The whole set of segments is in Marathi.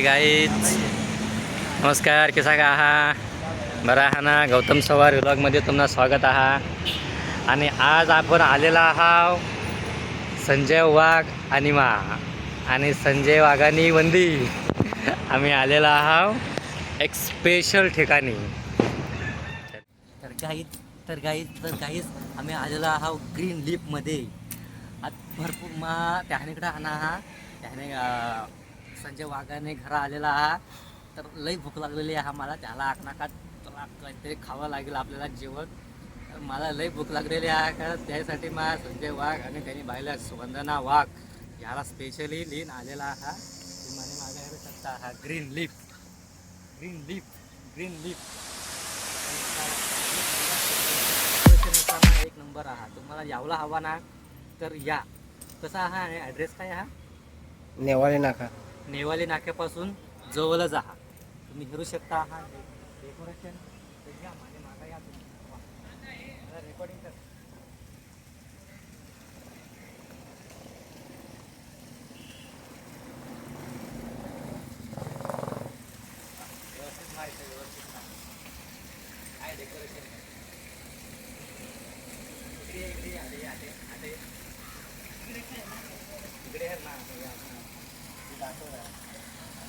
हाय गाईज नमस्कार कसा का आहा बरं आहा ना गौतम सवार व्लॉगमध्ये तुम्हाला स्वागत आहा आणि आज आपण आलेला आहाव संजय वाघ आणि मा. आणि संजय वाघानी वंदी आम्ही आलेला आहाव एक स्पेशल ठिकाणी. तर गाईज तर गाईज तर गाईज आम्ही आलेलो आहाव ग्रीन लिपमध्ये आत भरपूर मा त्यानेकडं आणा हा. त्याने संजय वाघाने घरा आलेला हा. तर लई भूक लागलेली आहे मला. त्याला आखनाकात त्याला काहीतरी खावं लागेल आपल्याला जेवण. तर मला लई भूक लागलेली आहे. का त्यासाठी मा संजय वाघ आणि त्यांनी बायला सुवंदना वाघ याला स्पेशली लिन आलेला हा. तुम्हाला माझ्या घरी शकता हा. Green lip green lip green lip एक नंबर आहा तुम्हाला यावला हवा ना तर या. कसा हा? ॲड्रेस काय हा? नेवाळे नाका नेवाली नाक्यापासून जवळच आहात. तुम्ही फिरू शकता हा डेकोरेशन तुम्ही. रेकॉर्डिंग कर. व्यवस्थित माहिती आहे, व्यवस्थित इकडे इकडे आले आले आले इकडे आहे ना. या, हा.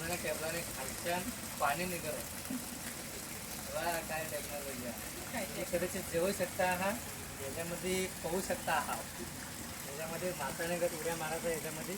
हे टेबलाने खालच्या पाणी निघत वा काय टेक्नॉलॉजी आहे कदाचित जेवू शकता हा याच्यामध्ये पाहू शकता हा याच्यामध्ये माताने गत उड्या मारायचा याच्यामध्ये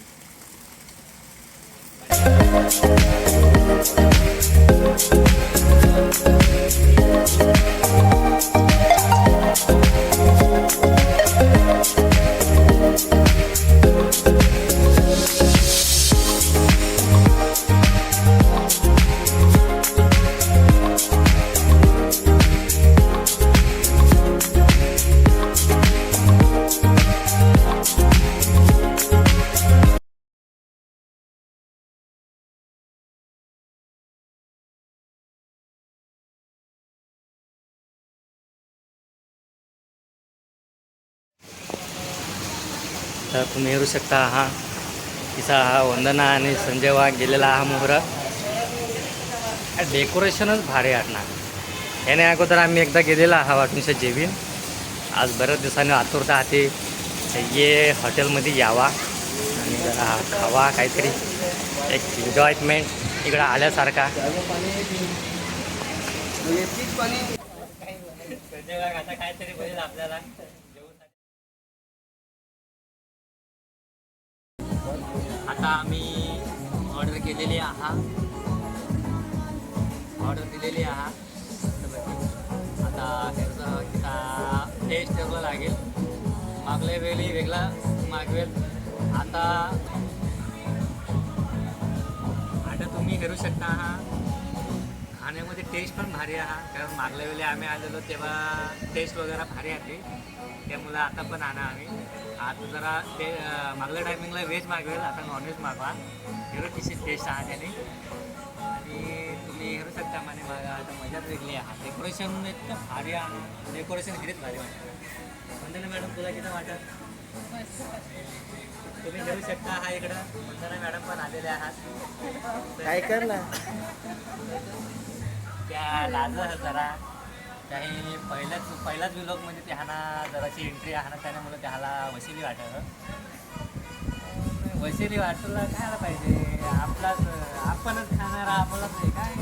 तर तुम्ही हेरू शकता हा. तिचा हा वंदना आणि संजय वाघ गेलेला हा मुहूर्त डेकोरेशनच भारी आणणार याने अगोदर आम्ही एकदा गेलेला हा वाटूनशा जेवीन आज बऱ्याच दिवसांनी आतुरता हाती ये हॉटेलमध्ये यावा. आणि जरा खावा काहीतरी. एक एन्जॉयमेंट इकडं आल्यासारखा. काहीतरी बोलेल आपल्याला. आता आम्ही ऑर्डर केलेली आहा. ऑर्डर दिलेली आहा. आता त्याचं किता टेस्ट ठेवलं लागेल. मागल्या वेळी वेगळा मागवेल. आता आता तुम्ही करू शकता आहात खाण्यामध्ये टेस्ट पण भारी आहे कारण मागल्या वेळी आम्ही आलेलो तेव्हा टेस्ट वगैरे भारी आहे त्यामुळे आता पण आणा आम्ही. आता जरा ते मागल्या टायमिंगला व्हेज मागवेल आता नॉनव्हेज मागवा. हेरो कशी टेस्ट आहे त्याने. आणि तुम्ही हेरू शकता माने मागा आता मजाच वेगळी आहात डेकोरेशन इतकं भारी आहे. डेकोरेशन हेच भारी वाटतं म्हणजे मॅडम तुला किती वाटत? तुम्ही घेऊ शकता हा इकडं. मंदना मॅडम पण आलेले आहात. काय कर ना त्या लाज जरा. काही पहिल्याच पहिलाच विलोक म्हणजे त्याला जराची एंट्री आहे ना त्याने त्याला वशिली वाटलं. वशिली वाटला खायला पाहिजे? आपलाच आपणच खाणारा आपलाच नाही काय?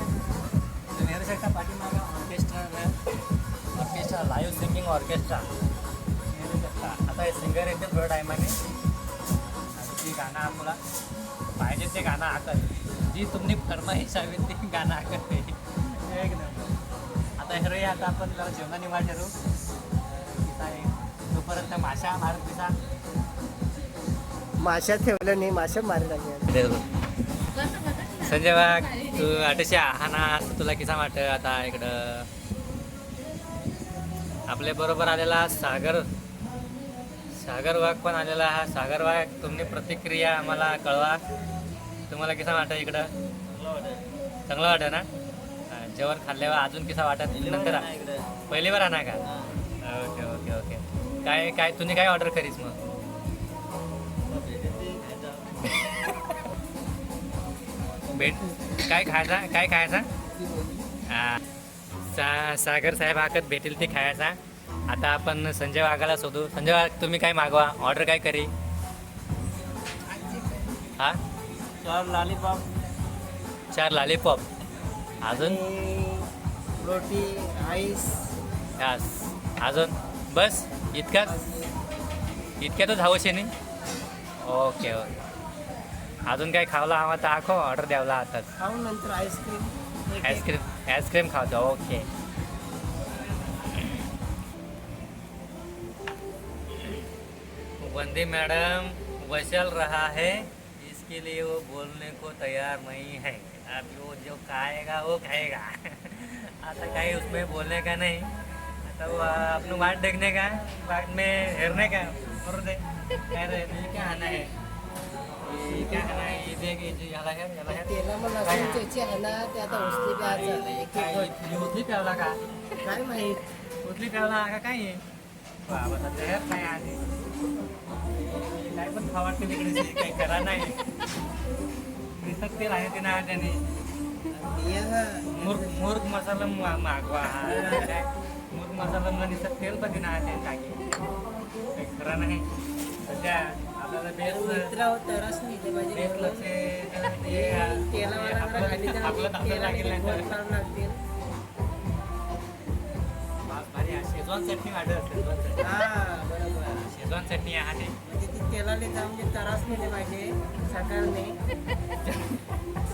तुम्ही पाठीमागा orchestra orchestra live singing orchestra शकता आता हे सिंगर येते थोड्या टायमाने आणि ती गाणं आपला पाहिजे ते गाणं आकल. जी तुम्ही फरमाईश हवी ती गाणं आकलते एक नंबर आता हेरो आता आपण जरा जेवणाने वाट ठरू तोपर्यंत माशा मारत पिसा माशा ठेवलं नाही माशा मारे लागेल संजय वाघ तू अटशी आहाना तुला किसा वाटत आता इकडं. आपल्या बरोबर आलेला सागर. सागर वाघ पण आलेला हा. सागर वाघ तुम्ही प्रतिक्रिया आम्हाला कळवा. तुम्हाला किसा वाटत इकडं? चांगलं वाटत ना? हा, जेवण खाल्ल्यावर अजून किसा वाटत नंतर पहिली बार आणा का? Okay okay okay. काय काय तुम्ही काय ऑर्डर करीस मग? भेट काय खायचा काय खायचा? हा. सा सागर साहेब हाकत भेटेल ते खायचा. आता आपण संजय वाघाला शोधू. संजय वाघ तुम्ही काय मागवा? ऑर्डर काय करी? हा? चार लॉलीपॉप चार लालीपॉप अजून? रोटी आईस. यास. अजून? बस? इतकाच? इतक्यातच हवं शेनी? Okay okay. अजून काय खावला हवा तर आखो ऑर्डर द्यावला आताच खाऊन नंतर ice cream. Ice cream ice cream खावतो okay. वंदे मैडम वचल रहा है. इसके लिए वो बोलने को तैयार नहीं है. अब वो जो खाएगा वो खाएगा। आता काही उसमें बोलने का नहीं। आता वो अपने वाट देखने का वाट में हेरने का और दे कह रहे ये क्या खाना है? ये क्या खाना है? ये देख ये याला है याला है। तेला मला त्याची आहे ना ते आता उचली प्यायचं एक एक गोट. काय उतली प्यावला का। काय माहीत प्यावला का काय आहे बाबा तर तयार नाही आधी काय पण खावा वाटते तिकडे काही करा नाही। दिसत तेल आहे ते ना त्याने. मुर्ग मुर्ग मसाला मा- मागवा. हा मुर्ग मसाला दिसत तेल पण ना ते टाकी. खरं नाही. सध्या आपल्याला बेस मित्रावर तरच नाही ते पाहिजे. बेस लक्ष आपलं आपलं लागेल. भारी आहे. शेजवान चटणी वाटत शेजवान चटणी. हा बरोबर शेजवान चटणी म्हणजे त्रास नाही पाहिजे सरकारने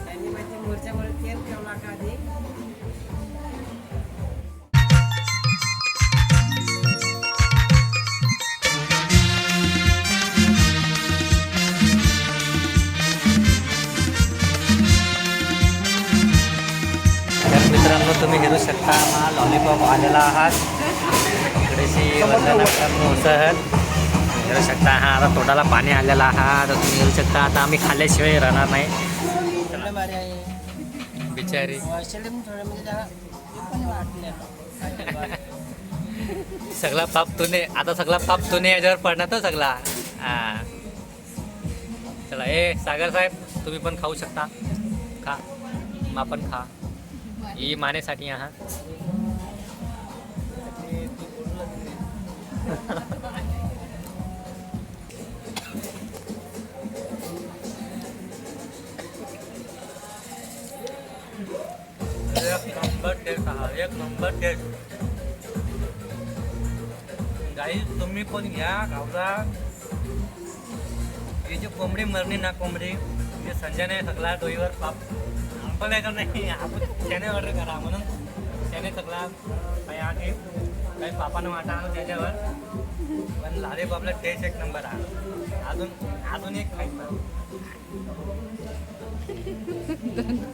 त्यांनी माहिती मोर्चामुळे तेल ठेवला का आधी. मित्रांनो तुम्ही घेऊ शकता हा लॉलीपॉप आलेला आहात. इकडेशी मोसहल येऊ शकता हा. आता तोंडाला पाणी आलेला हा आता तुम्ही येऊ शकता. आता आम्ही खाल्ल्याशिवाय राहणार नाही. बिचारी. सगळा पाप तुने आता सगळा पाप तुने याच्यावर पडणार तर सगळा. हा. चला ए सागर साहेब तुम्ही पण खाऊ शकता. खा. मा पण खा. ही मानेसाठी आहात. एक नंबर टेस्ट हा एक नंबर टेस्ट गाई तुम्ही पण घ्या गावरा ही जी कोंबडी मरणी ना कोंबडी हे नाही सगळा डोईवर पाप. आपण काय का नाही. आपण त्याने ऑर्डर करा म्हणून. त्याने सगळा काही आहे काही पापानं वाटा त्याच्यावर. पण लाले बापला टेस्ट एक नंबर आहे अजून अजून एक खायचं.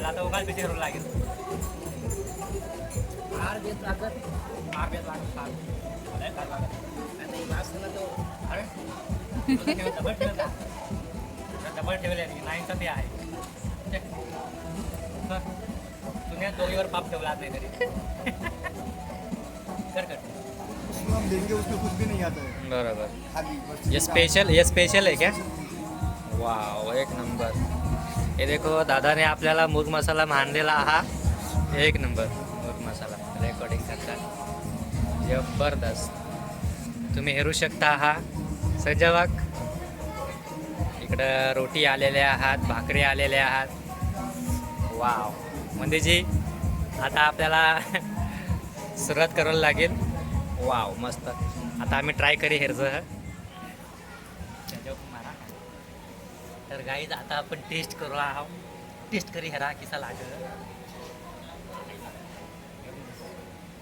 आला आता उगाच पिचे करू लागेल. घेत लागत. मार बेस लागेल फार लय फार लागेल. आणि वासना तो अरे? डबल ठेव डबल ठेवले नाही तर ते आहे. तुम्ही दोघीवर पाप ठेवला नाही तरी. कर कर. हम देंगे उसमें कुछ भी नहीं आता है। बरोबर. ये स्पेशल ये स्पेशल है क्या? वाव एक नंबर. हे देखो दादाने आपल्याला मूग मसाला मांडलेला हा. एक नंबर मूग मसाला. रेकॉर्डिंग करता. जबरदस्त. तुम्ही हेरू शकता हा. संजय इकडं रोटी आलेल्या आहात भाकरी आलेल्या आहात. वाव. म्हणजे आता आपल्याला सुरुवात करायला लागेल. वाव मस्त. आता आम्ही ट्राय करी हेरचं. तर गाईज आता आपण टेस्ट करू आहो टेस्ट करी हेरा किसा लाग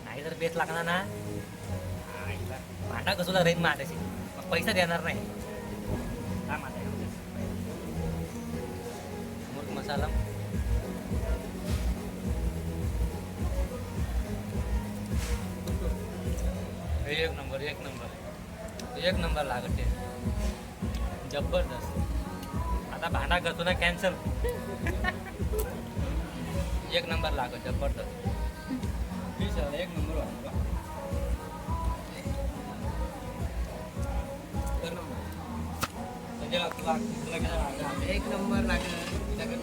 नाही जर बेस लागला ना. भांडा कसूला राहील माझ्याशी. पैसा देणार नाही. काय माझा मूर्ख मसाला. एक नंबर एक नंबर. एक नंबर लागते. जबरदस्त. आता भांडा करतो ना कॅन्सल एक नंबर लागत जबरदस्त प्लीज एक नंबर वाटतो नंबर. म्हणजे एक नंबर लागेल त्याच्याकडे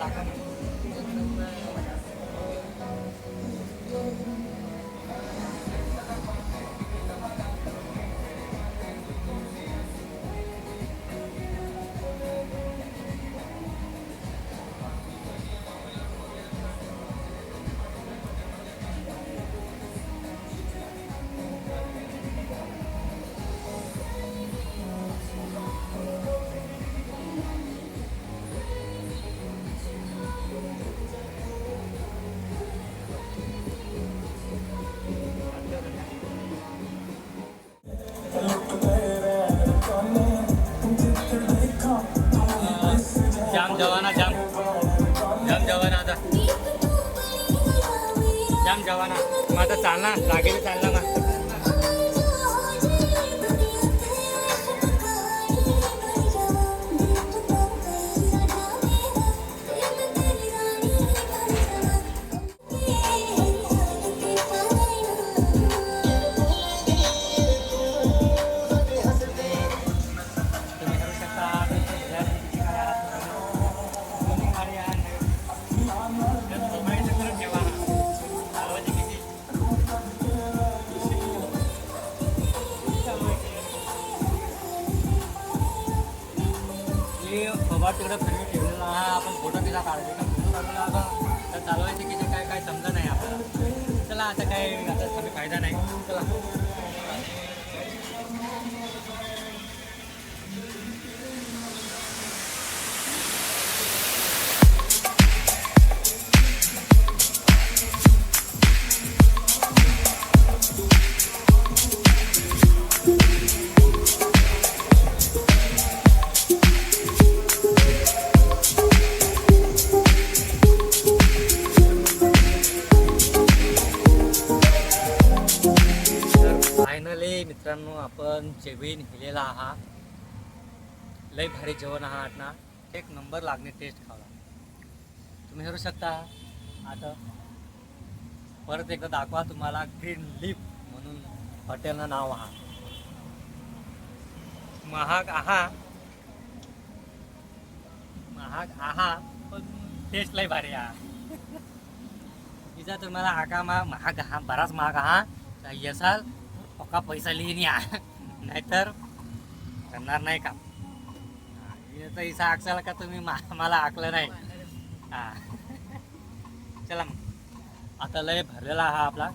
जाम जवाना जाम जाम जवाना आता. जाम जवाना. मग आता चालना लागेल चालना मग. गेला हा. लय भारी जेवण आहात ना एक नंबर लागणे टेस्ट खावा. तुम्ही करू शकता. आता परत एकदा दाखवा तुम्हाला ग्रीन लिप म्हणून हॉटेलनं नाव आहा महाग आहा. महाग आहा पण टेस्ट लय भारी आहा तिचा तुम्हाला आका मा महाग हा बराच महाग आहा. तर यसाल पक्का पैसा लिहिणी आहा नाहीतर करणार नाही का? याचा इसा आकसाल का तुम्ही मला आकलं नाही. हा. चला मग. आता लय भरलेला हा आपला.